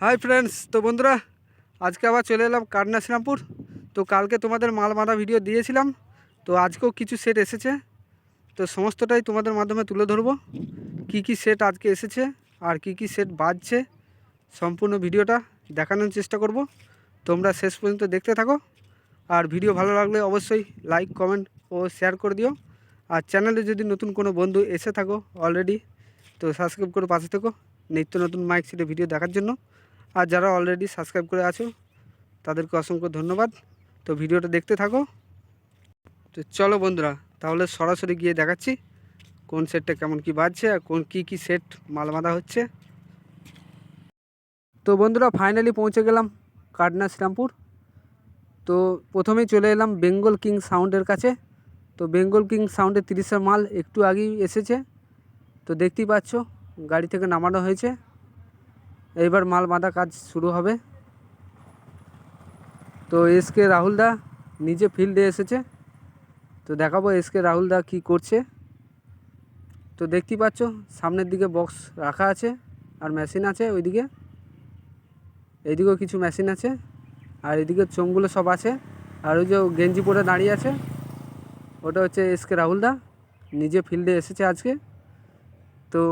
Hi friends, তো বন্ধুরা, আজকে আবার চলে এলাম কাটনা তো কালকে তোমাদের মাল বাঁধা ভিডিও দিয়েছিলাম, তো আজকেও কিছু সেট এসেছে। তো সমস্তটাই তোমাদের মাধ্যমে তুলে ধরবো। কি কি সেট আজকে এসেছে, আর কি কি সেট বাজছে, সম্পূর্ণ ভিডিওটা দেখানোর চেষ্টা করব। তোমরা শেষ পর্যন্ত দেখতে থাকো। আর ভিডিও ভালো লাগলে অবশ্যই লাইক কমেন্ট ও শেয়ার করে দিও। আর চ্যানেলে যদি নতুন কোনো বন্ধু এসে থাকো অলরেডি তো সাবস্ক্রাইব করে পাশে থেকো। নিত্য নতুন মাইক সেটে ভিডিও দেখার জন্য। আর যারা অলরেডি সাবস্ক্রাইব করে আছো, তাদেরকে অসংখ্য ধন্যবাদ। তো ভিডিওটা দেখতে থাকো। তো চলো বন্ধুরা, তাহলে সরাসরি গিয়ে দেখাচ্ছি কোন সেটটা কেমন কি বাজছে আর কোন কি কি সেট মাল বাঁধা হচ্ছে। তো বন্ধুরা ফাইনালি পৌঁছে গেলাম কাটনা শ্রীরামপুর। তো প্রথমেই চলে এলাম বেঙ্গল কিং সাউন্ডের কাছে। তো বেঙ্গল কিং সাউন্ডের তিরিশের মাল একটু আগেই এসেছে। তো দেখতেই পাচ্ছ, গাড়ি থেকে নামানো হয়েছে। এইবার মাল বাঁধা কাজ শুরু হবে। তো এস কে রাহুলদা নিজে ফিল্ডে এসেছে। তো দেখাবো এস কে রাহুলদা কী করছে। তো দেখতেই পাচ্ছ, সামনের দিকে বক্স রাখা আছে আর মেশিন আছে ওইদিকে। এইদিকেও কিছু মেশিন আছে আর এদিকে চোঙগুলো সব আছে। আর ওই যে গেঞ্জি পরে দাঁড়িয়ে আছে, ওটা হচ্ছে এস কে রাহুলদা নিজে ফিল্ডে এসেছে আজকে। তো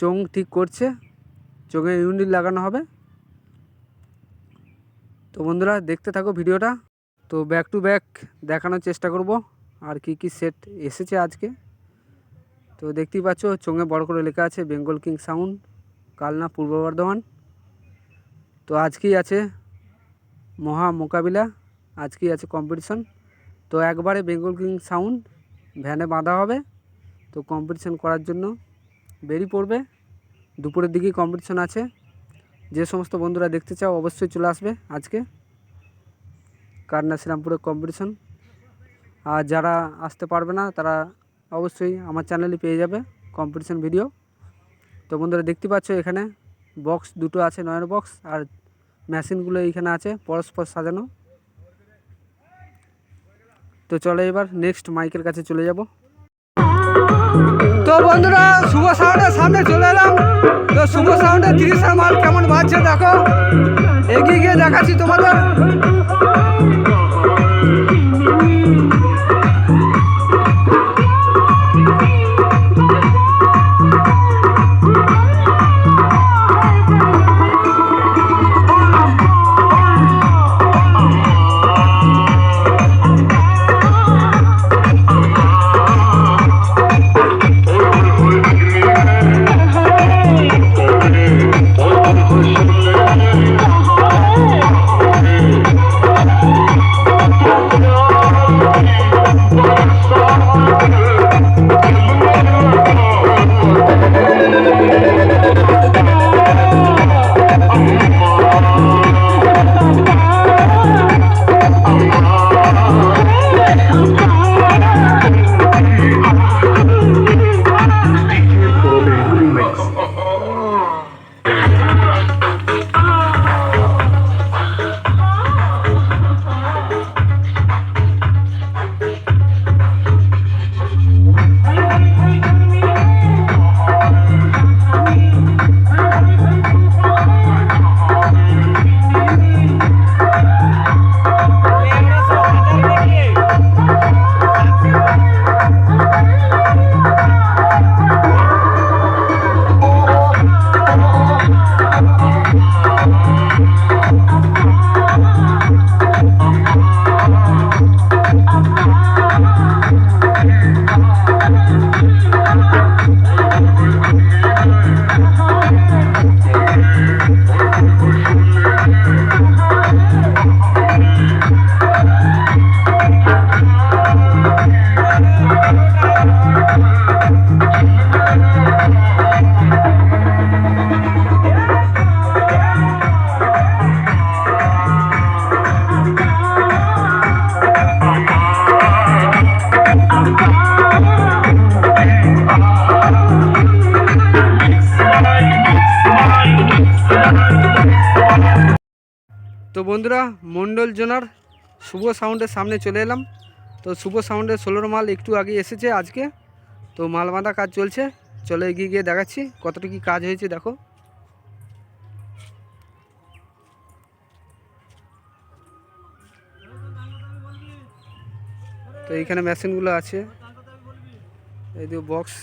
চোং ঠিক করছে। চোখে ইউনিট লাগানো হবে। তো বন্ধুরা, দেখতে থাকো ভিডিওটা। তো ব্যাক টু ব্যাক দেখানোর চেষ্টা করব, আর কি কি সেট এসেছে আজকে। তো দেখতেই পাচ্ছ, চোঙে বড় করে লেখা আছে বেঙ্গল কিং সাউন্ড কালনা পূর্ব বর্ধমান। তো আজকেই আছে মহা মোকাবিলা, আজকেই আছে কম্পিটিশন তো একবারে বেঙ্গল কিং সাউন্ড ভ্যানে বাঁধা হবে। তো কম্পিটিশন করার জন্য বেরিয়ে পড়বে। দুপুরের দিকেই কম্পিটিশন আছে। যে সমস্ত বন্ধুরা দেখতে চাও, অবশ্যই চলে আসবে আজকে। কারনা শ্রীরামপুরের কম্পিটিশন আর যারা আসতে পারবে না, তারা অবশ্যই আমার চ্যানেলে পেয়ে যাবে কম্পিটিশন ভিডিও তো বন্ধুরা দেখতে পাচ্ছ এখানে বক্স দুটো আছে নয়ের বক্স আর মেশিনগুলো এইখানে আছে, পরস্পর সাজানো। তো চলো এবার নেক্সট মাইকের কাছে চলে যাব। তো বন্ধুরা, শুভ সাউন্ডের সামনে চলে এলাম। তো শুভ সাউন্ডের তিরিশের মাল কেমন বাজছে দেখো। এগিয়ে গিয়ে দেখাচ্ছি তোমাদের। তো বন্ধুরা, মণ্ডল জোনার শুভ সাউন্ডের সামনে চলে এলাম। তো শুভ সাউন্ডের ষোলোর মাল একটু আগে এসেছে আজকে। তো মাল বাঁধা কাজ চলছে। চলে এগিয়ে গিয়ে দেখাচ্ছি কতটুকু কাজ হয়েছে, দেখো। তো এইখানে মেশিনগুলো আছে। এই যে বক্স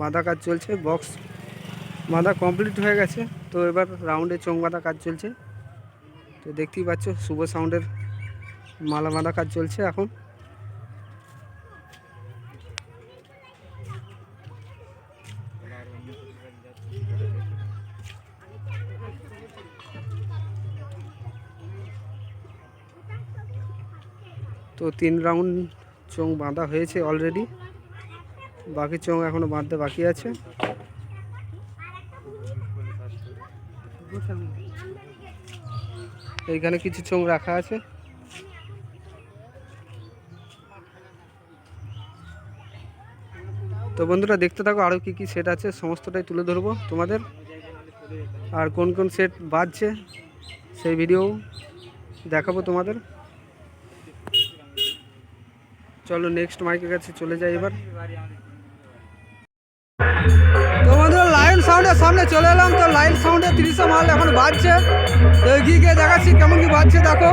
বাঁধা কাজ চলছে। বক্স বাঁধা কমপ্লিট হয়ে গেছে। তো এবার রাউন্ডে চোখ বাঁধা কাজ চলছে। তো দেখতেই পাচ্ছ, শুভ সাউন্ডের মালা বাঁধা কাজ চলছে এখন। তো তিন রাউন্ড চোং বাঁধা হয়েছে অলরেডি বাকি চোং এখনও বাঁধতে বাকি আছে। এইখানে কিছু চোং রাখা আছে। তো বন্ধুরা, দেখতে থাকো আরও কী কী সেট আছে, সমস্তটাই তুলে ধরবো তোমাদের। আর কোন কোন সেট বাজছে, সেই ভিডিও দেখাবো তোমাদের। চলো নেক্সট মাইকের কাছে চলে যাই এবার। সাউন্ডের সামনে চলে এলাম। তো লাইন সাউন্ডে তিরিশে মাল এখন বাজছে। তো এগিয়ে গিয়ে দেখাচ্ছি কেমন কি বাজছে, দেখো।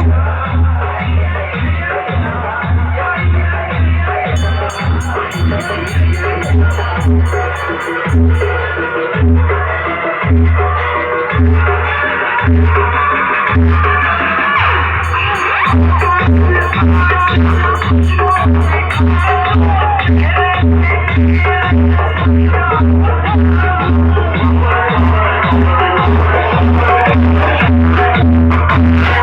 Thank you.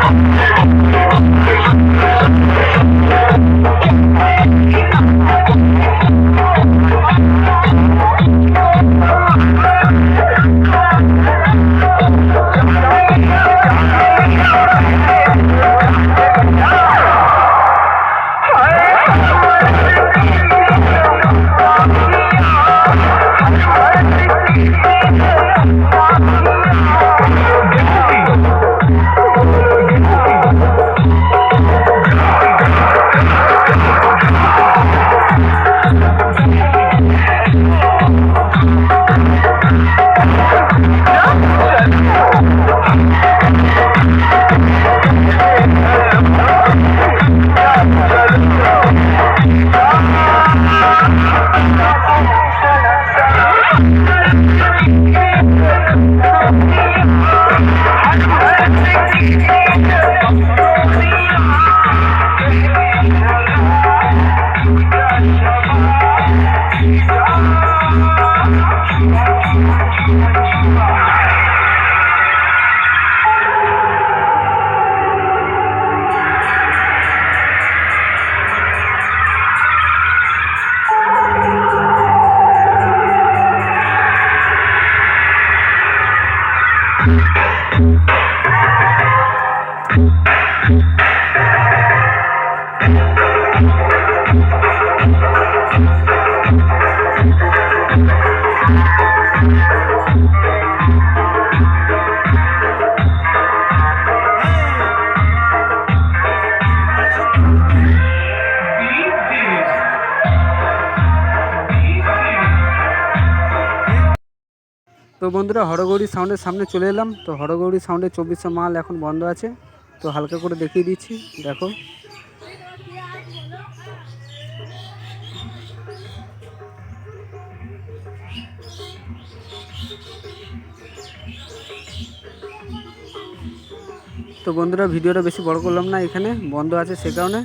তো বন্ধুরা, হরগৌরী সাউন্ডের সামনে চলে এলাম। তো হরগৌরী সাউন্ডের চব্বিশশো মাল এখন বন্ধ আছে। তো হালকা করে দেখিয়ে দিচ্ছি, দেখো। তো বন্ধুরা, ভিডিওটা বেশি বড় করলাম না এখানে, বন্ধ আছে সে কারণে।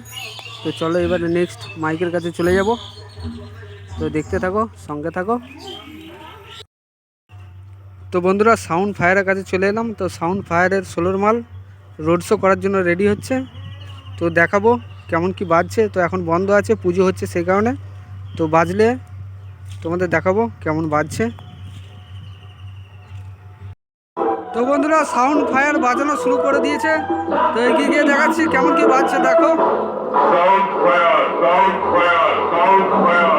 তো চলো এবার নেক্সট মাইকের কাছে চলে যাব। তো দেখতে থাকো, সঙ্গে থাকো। তো বন্ধুরা সাউন্ড ফায়ারের কাছে চলে এলাম। তো সাউন্ড ফায়ারের সোলোর মাল রোড শো করার জন্য রেডি হচ্ছে। তো দেখাবো কেমন কি বাজছে। তো এখন বন্ধ আছে পুজো হচ্ছে সেই কারণে। তো বাজলে তোমাদের দেখাবো কেমন বাজছে। তো বন্ধুরা সাউন্ড ফায়ার বাজানো শুরু করে দিয়েছে। তো এগিয়ে গিয়ে দেখাচ্ছি কেমন কি বাজছে দেখো। Sound fire, sound fire, sound fire,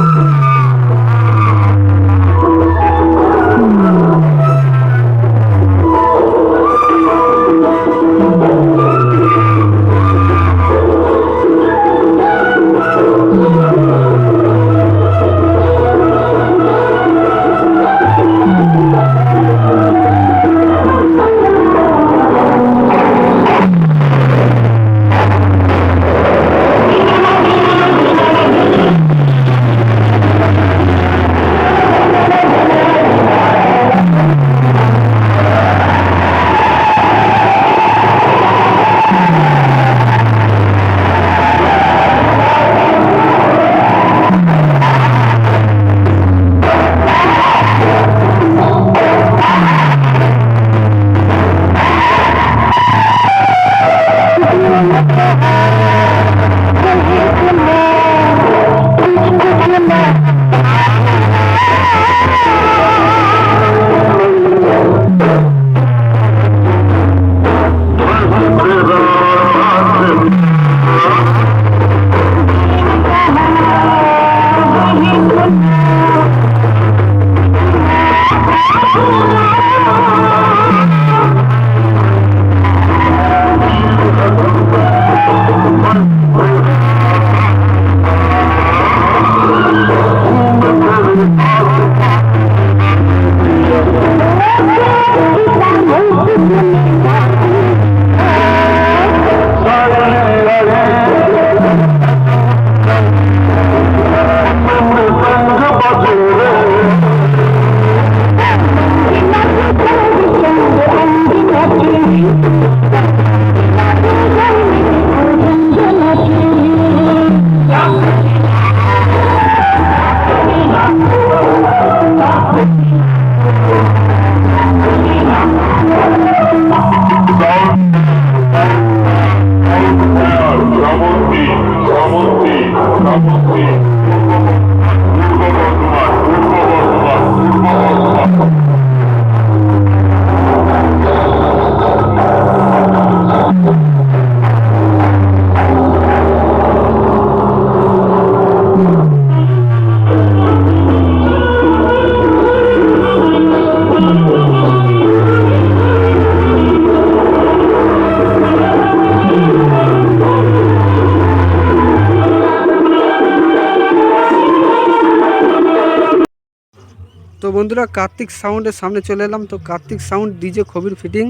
তো বন্ধুরা, কার্তিক সাউন্ডের সামনে চলে এলাম। তো Kartik sound DJ Khabir fitting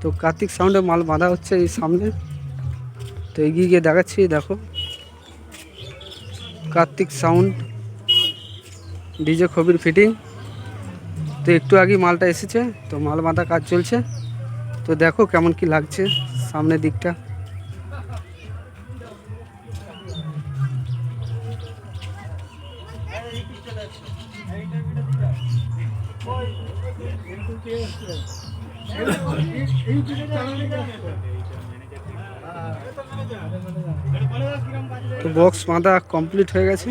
তো কার্তিক সাউন্ডে মাল বাঁধা হচ্ছে এই সামনে। তো এগিয়ে গিয়ে দেখাচ্ছি, দেখো। Kartik sound DJ Khabir fitting তো একটু আগেই মালটা এসেছে, তো মাল বাঁধা কাজ চলছে। তো দেখো কেমন কি লাগছে সামনের দিকটা। তো বক্স বাঁধা কমপ্লিট হয়ে গেছে।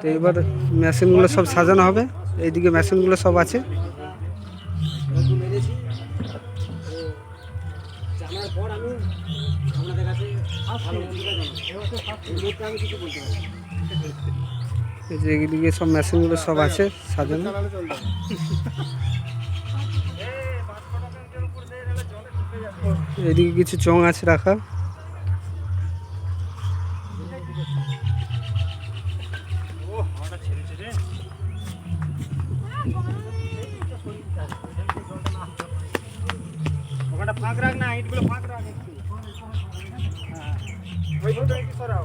তো এবার মেশিনগুলো সব সাজানো হবে। এইদিকে মেশিনগুলো সব আছে। এই যে এইদিকে সব মেশিনগুলো সব আছে, সাজানো। এদিকে কিছু চং আছে রাখা। ফাঁক রাখ না, ইটগুলো ফাঁক রাখ একটু। হ্যাঁ। একটু সরাও।